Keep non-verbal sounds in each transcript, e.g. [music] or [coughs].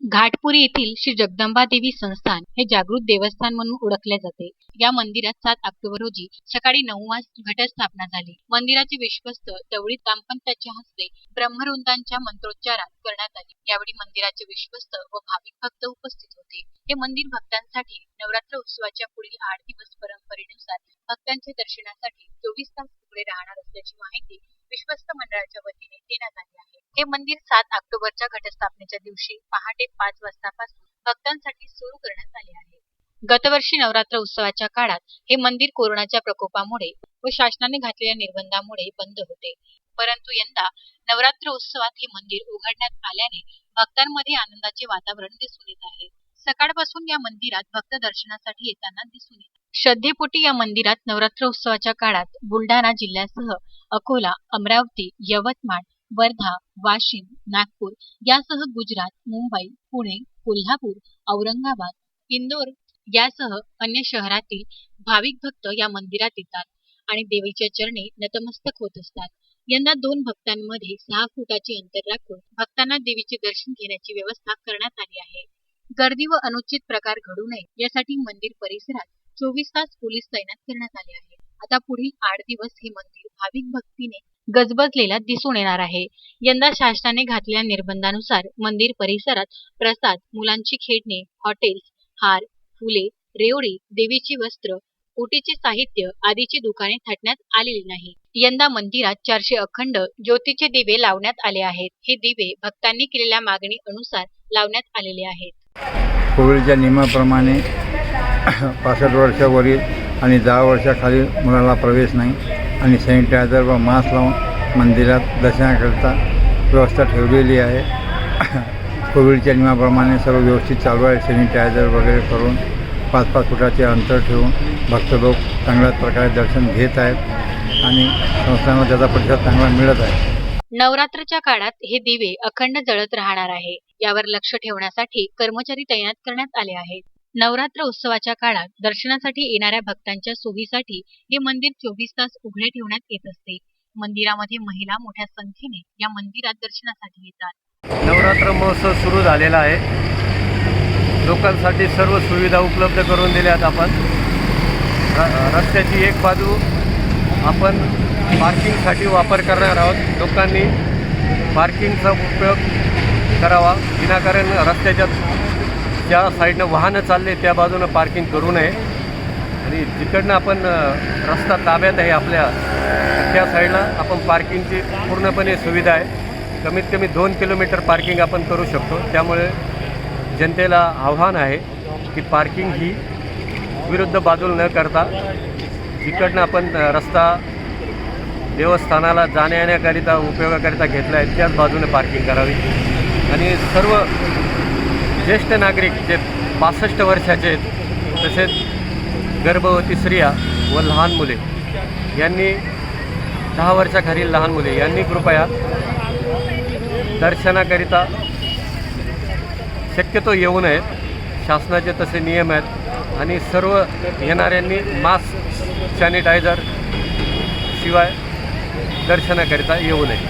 घाटपुरी येथील श्री जगदंबा देवी संस्थान हे जागृत देवस्थान म्हणून ओळखले जाते. या मंदिरात सात ऑक्टोबर रोजी सकाळी नऊ वाजता घटस्थापना झाली. मंदिराचे विश्वस्त दवळी दाम्पत्याच्या हस्ते ब्रह्मवृंदांच्या मंत्रोच्चारात करण्यात आली. यावेळी मंदिराचे विश्वस्त व भाविक भक्त उपस्थित होते. हे मंदिर भक्तांसाठी नवरात्र उत्सवाच्या पुढील आठ दिवस परंपरेनुसार भक्तांच्या दर्शनासाठी चोवीस तास उघडे राहणार असल्याची माहिती विश्वस्त मंडळाच्या वतीने देण्यात आले आहे. हे मंदिर सात ऑक्टोबरच्या घटस्थापनेच्या दिवशी पहाटे पाच वाजतापासून भक्तांसाठी सुरू करण्यात आले आहे. गतवर्षी नवरात्र उत्सवाच्या काळात हे मंदिर कोरोनाच्या प्रकोपामुळे व शासनाने घातलेल्या निर्बंधामुळे बंद होते. परंतु यंदा नवरात्र उत्सवात हे मंदिर उघडण्यात आल्याने भक्तांमध्ये आनंदाचे वातावरण दिसून येत आहे. सकाळपासून या मंदिरात भक्त दर्शनासाठी येताना दिसून येत श्रद्धेपोटी या मंदिरात नवरात्र उत्सवाच्या काळात बुलढाणा जिल्ह्यासह अकोला अमरावती यवतमाळ वर्धा वाशिम नागपूर यासह गुजरात मुंबई पुणे कोल्हापूर औरंगाबाद इंदोर यासह अन्य शहरातील भाविक भक्त या मंदिरात येतात आणि देवीच्या चरणी नतमस्तक होत असतात. यंदा दोन भक्तांमध्ये सहा फुटाचे अंतर राखून भक्तांना देवीचे दर्शन घेण्याची व्यवस्था करण्यात आली आहे. गर्दी व अनुचित प्रकार घडू नये यासाठी मंदिर परिसरात चोवीस तास पोलीस तैनात करण्यात आले आहे. आता पुढील आठ दिवस हे मंदिर भाविक भक्तीने गजबजलेला दिसून येणार आहे. यंदा शासनाने घातलेल्या निर्बंधानुसार मंदिर परिसरात प्रसाद मुलांची खेळणे हॉटेल्स हार फुले रेवडी देवीची वस्त्र ओटीचे साहित्य आदीची दुकाने थाटण्यात आलेली नाही. यंदा मंदिरात चारशे अखंड ज्योतीचे दिवे लावण्यात आले आहेत. हे दिवे भक्तांनी केलेल्या मागणी अनुसार लावण्यात आलेले आहेत. कोविडच्या नियमाप्रमाणे पासष्ट वर्षावरील आणि दहा वर्षाखाली मुलाला प्रवेश नाही. आणि सॅनिटायझर व मास्क लावून मंदिरात दर्शनाकरिता व्यवस्था ठेवलेली आहे. [coughs] कोविडच्या नियमाप्रमाणे सर्व व्यवस्थित चालू आहे. सॅनिटायझर वगैरे करून पाच पाच फुटाचे अंतर ठेवून भक्त लोक चांगल्याच प्रकारे दर्शन घेत आहेत आणि संस्थांना त्याचा प्रतिसाद चांगला मिळत आहे. नवरात्रच्या काळात हे दिवे अखंड जळत राहणार आहे. यावर लक्ष ठेवण्यासाठी कर्मचारी तैनात करण्यात आले आहेत. नवरात्र उत्सवाच्या काळात दर्शनासाठी येणाऱ्या भक्तांच्या सोयीसाठी हे मंदिर चोवीस तास उघडे ठेवण्यात येत असते. मंदिरामध्ये महिला मोठ्या संख्येने या मंदिरात दर्शनासाठी येतात. नवरात्र महोत्सव सुरू झालेला आहे. लोकांसाठी सर्व सुविधा उपलब्ध करून दिल्यात आपण. रस्त्याची एक बाजू आपण पार्किंगसाठी वापर करणार आहोत. लोकांनी पार्किंगचा उपयोग करावा. विनाकारण रस्त्याच्या ज्या साईडनं वाहनं चालले त्या बाजूनं पार्किंग करू नये. आणि जिकडनं आपण रस्ता ताब्यात आहे आपल्या त्या साईडला आपण पार्किंगची पूर्णपणे सुविधा आहे. कमीत कमी दोन किलोमीटर पार्किंग आपण करू शकतो. त्यामुळे जनतेला आव्हान आहे की पार्किंग ही विरुद्ध बाजूला न करता जिकडनं आपण रस्ता देवस्थानाला जाण्या येण्याकरिता उपयोगाकरिता घेतला आहे त्याच बाजूने पार्किंग करावी. आणि सर्व ज्येष्ठ नागरिक जे पासष्ट वर्षाचे आहेत तसेच गर्भवती स्त्रिया व लहान मुले यांनी दहा वर्षाखालील लहान मुले यांनी कृपया दर्शनाकरिता शक्यतो येऊ नयेत. शासनाचे तसे नियम आहेत आणि सर्व येणाऱ्यांनी मास्क सॅनिटायझर शिवाय दर्शनाकरिता येऊ नये.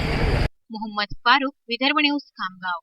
मोहम्मद फारूक विदर्भ न्यूज खामगाव.